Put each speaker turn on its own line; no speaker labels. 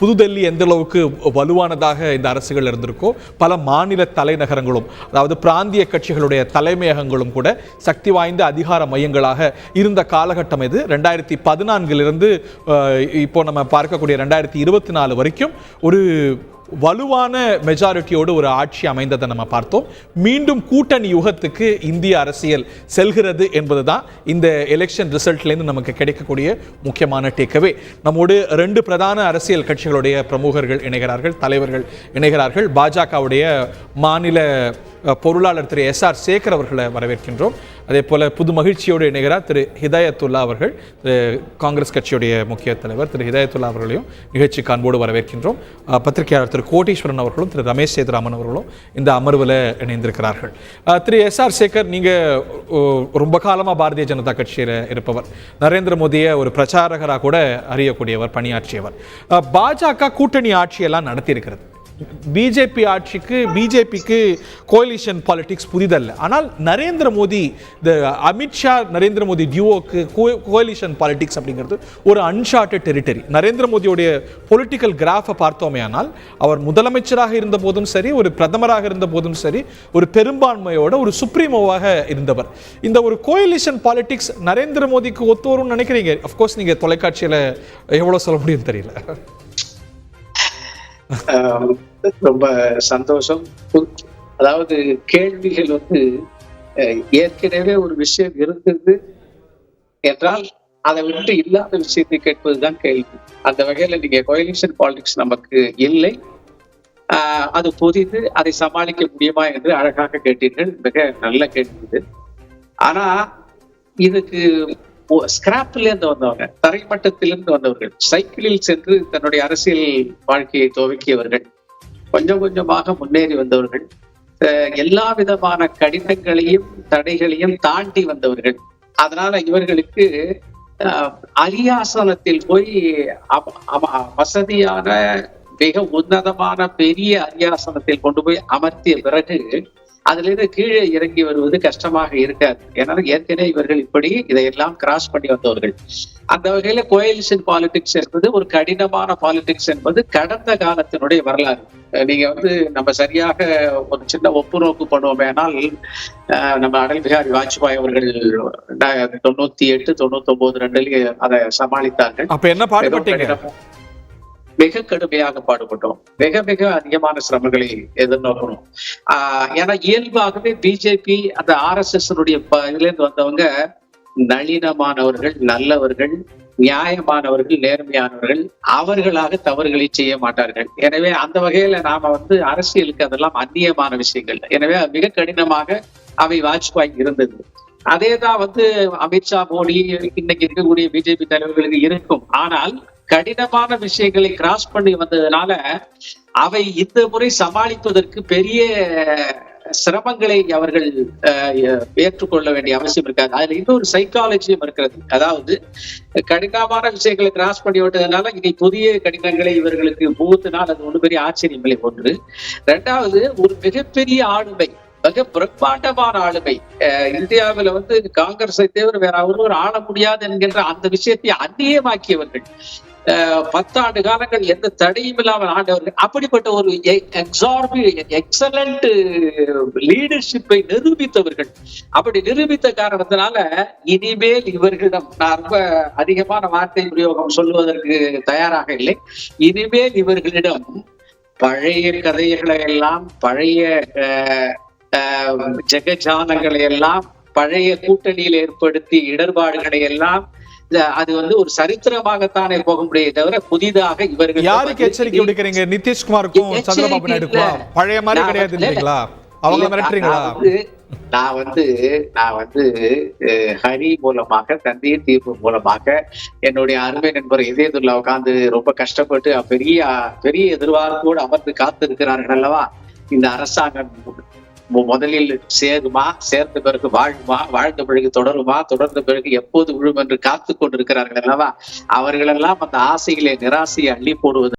புதுடெல்லி எந்த அளவுக்கு வலுவானதாக இந்த அரசுகள் இருந்திருக்கோ பல மாநில தலைநகரங்களும் அதாவது பிராந்திய கட்சிகளுடைய தலைமையகங்களும் கூட சக்தி வாய்ந்த அதிகார மையங்களாக இருந்த காலகட்டம் இது. ரெண்டாயிரத்தி பதினான்கிலிருந்து இப்போ நம்ம பார்க்கக்கூடிய ரெண்டாயிரத்தி இருபத்தி நாலு வரைக்கும் ஒரு வலுவான மெஜாரிட்டியோடு ஒரு ஆட்சி அமைந்ததை நம்ம பார்த்தோம். மீண்டும் கூட்டணி யுகத்துக்கு இந்திய அரசியல் செல்கிறது என்பது தான் இந்த எலெக்ஷன் ரிசல்ட்லேருந்து நமக்கு கிடைக்கக்கூடிய முக்கியமான டேக்கவே நம்மோடு ரெண்டு பிரதான அரசியல் கட்சிகளுடைய பிரமுகர்கள் இணைகிறார்கள் தலைவர்கள் இணைகிறார்கள். பாஜகவுடைய மாநில பொருளாளர் திரு எஸ் ஆர் சேகர் அவர்களை வரவேற்கின்றோம். அதே போல புது மகிழ்ச்சியோடு இணைகிறார் திரு ஹிதாயத்துல்லா அவர்கள் திரு காங்கிரஸ் கட்சியுடைய முக்கிய தலைவர் திரு ஹிதாயத்துல்லா அவர்களையும் நிகழ்ச்சிக்கு அன்போடு வரவேற்கின்றோம். பத்திரிகையாளர் திரு கோட்டீஸ்வரன் அவர்களும் திரு ரமேஷ் சேதுராமன் அவர்களும் இந்த அமர்வில் இணைந்திருக்கிறார்கள். திரு எஸ் ஆர் சேகர் நீங்கள் ரொம்ப காலமாக பாரதிய ஜனதா கட்சியில் இருப்பவர். நரேந்திர மோடியை ஒரு பிரச்சாரகராக கூட அறியக்கூடியவர் பணியாற்றியவர். அஹ், பாஜக கூட்டணி ஆட்சியெல்லாம் நடத்தியிருக்கிறது. பிஜேபி ஆட்சிக்கு பிஜேபிக்கு கோலிஷன் பாலிடிக்ஸ் புதிதல்ல. ஆனால் நரேந்திர மோடி இந்த அமித்ஷா நரேந்திர மோடி டியூவோக்கு கோலிஷன் பாலிடிக்ஸ் அப்படிங்கிறது ஒரு அன்ஷார்டட் டெரிட்டரி நரேந்திர மோடியுடைய பொலிட்டிக்கல் கிராஃபை பார்த்தோமே ஆனால் அவர் முதலமைச்சராக இருந்த போதும் சரி ஒரு பிரதமராக இருந்த போதும் சரி ஒரு பெரும்பான்மையோட ஒரு சுப்ரீமோவாக இருந்தவர். இந்த ஒரு கோலிஷன் பாலிடிக்ஸ் நரேந்திர மோடிக்கு ஒத்து வரும்னு நினைக்கிறீங்க? அஃப்கோர்ஸ் நீங்கள் தொலைக்காட்சியில் எவ்வளோ சொல்ல முடியும் தெரியல.
ரொம்ப சந்தோஷம். புது- அதாவது கேள்விகள் வந்து ஏற்கனவே ஒரு விஷயம் இருந்தது என்றால் அதை விட்டு இல்லாத விஷயத்தை கேட்பதுதான் கேள்வி. அந்த வகையில நீங்க கோயிலிஷன் பாலிடிக்ஸ் நமக்கு இல்லை. ஆஹ், அது புதிது அதை சமாளிக்க முடியுமா என்று அழகாக கேட்டீர்கள். மிக நல்ல கேள்வி இது. ஆனா இதுக்கு ஸ்கிராப்ல இருந்து வந்தவங்க தரைமட்டத்திலிருந்து வந்தவர்கள் சைக்கிளில் சென்று தன்னுடைய அரசியல் வாழ்க்கையை துவக்கியவர்கள் கொஞ்சம் கொஞ்சமாக முன்னேறி வந்தவர்கள் எல்லா விதமான கடினங்களையும் தடைகளையும் தாண்டி வந்தவர்கள். அதனால இவர்களுக்கு அஹ், அரியாசனத்தில் போய் வசதியான மிக உன்னதமான பெரிய அரியாசனத்தில் கொண்டு போய் அமர்த்திய பிறகு அதுல இருந்து கீழே இறங்கி வருவது கஷ்டமாக இருக்காது. ஏன்னா ஏற்கனவே இவர்கள் இப்படி இதையெல்லாம் கிராஸ் பண்ணி வந்தவர்கள். அந்த வகையில கோயலிஷன் பாலிடிக்ஸ் என்பது ஒரு கடினமான பாலிடிக்ஸ் என்பது கடந்த காலத்தினுடைய வரலாறு. நீங்க வந்து நம்ம சரியாக ஒரு சின்ன ஒப்புநோக்கு பண்ணுவோமேனால் நம்ம அடல் பிகாரி வாஜ்பாய் அவர்கள் தொண்ணூத்தி எட்டு தொண்ணூத்தி ஒன்பது ரெண்டுலயே அதை சமாளித்தார்கள்.
அப்போ என்ன பாடுபட்டீங்க?
மிக கடுமையாக பாடுபட்டோம். மிக மிக அதிகமான சிரமங்களை எதிர்நோக்கணும். ஆஹ் ஏன்னா இயல்பாகவே பிஜேபி அந்த ஆர் எஸ் எஸ் இதுல இருந்து வந்தவங்க நளினமானவர்கள் நல்லவர்கள் நியாயமானவர்கள் நேர்மையானவர்கள் அவர்களாக தவறுகளை செய்ய மாட்டார்கள். எனவே அந்த வகையில நாம வந்து அரசியலுக்கு அதெல்லாம் அந்நியமான விஷயங்கள். எனவே மிக கடினமாக அவை வாஜ்பாய் இருந்தது. அதேதான் வந்து அமித்ஷா மோடி இன்னைக்கு இருக்கக்கூடிய பிஜேபி தலைவர்களுக்கு இருக்கும். ஆனால் கடினமான விஷயங்களை கிராஸ் பண்ணி வந்ததுனால அவை இந்த முறை சமாளிப்பதற்கு பெரிய சிரமங்களை அவர்கள் அஹ், ஏற்றுக்கொள்ள வேண்டிய அவசியம் இருக்காது. அதுல இன்னொரு சைக்காலஜியும் இருக்கிறது. அதாவது கடினமான விஷயங்களை கிராஸ் பண்ணி விட்டதுனால இனி புதிய கடினங்களை இவர்களுக்கு புகுத்தினால் அது ஒன்று பெரிய ஆச்சரியம் இல்லை. ஒன்று. ரெண்டாவது ஒரு மிகப்பெரிய ஆளுமை மிக பிரம்மாண்டமான ஆளுமை அஹ் இந்தியாவுல வந்து காங்கிரஸை தவிர வேற ஒருவர் ஆள முடியாது என்கின்ற அந்த விஷயத்தை அந்நியமாக்கியவர்கள். பத்தாண்டு காலங்கள் எந்த தடையும் இல்லாமல் ஆண்டவர்கள் அப்படிப்பட்ட ஒரு எக்ஸார்பி எக்ஸலண்ட் லீடர்ஷிப்பை நிரூபித்தவர்கள். அப்படி நிரூபித்த காரணத்தினால இனிமேல் இவர்களிடம் நான் ரொம்ப அதிகமான வார்த்தை பிரயோகம் சொல்லுவதற்கு தயாராக இல்லை. இனிமேல் இவர்களிடம் பழைய கதைகளை எல்லாம் பழைய அஹ், எல்லாம் பழைய கூட்டணியில் ஏற்படுத்தி இடர்பாடுகளை எல்லாம் அது வந்து ஒரு சரித்திரமாகத்தானே போக முடியும் தவிர புதிதாக இவர்கள்
யாருக்கு எச்சரிக்கை விடுக்கிறீங்க? நிதிஷ்குமாருக்கும் சந்திரபாபு நாயுடுக்கும். பழைய மாதிரி
நான்
கிடையாதுன்றீங்களா அவங்க மிரட்டுறீங்களா?
நான் வந்து நான் வந்து ஹரி மூலமாக தந்தையின் தீர்ப்பு மூலமாக என்னுடைய அருமை நண்பர் இதயதுல்லா உட்கார்ந்து ரொம்ப கஷ்டப்பட்டு பெரிய பெரிய எதிர்பார்ப்போடு அமர்ந்து காத்து இருக்கிறார்கள் அல்லவா? இந்த அரசாங்கம் முதலில் சேருமா? சேர்ந்த பிறகு வாழுமா? வாழ்ந்த பிறகு தொடருமா? தொடர்ந்த பிறகு எப்போது விழும் என்று காத்து கொண்டிருக்கிறார்கள் அல்லவா? அவர்களெல்லாம் அந்த ஆசைகளை நிராசையை அள்ளி போடுவது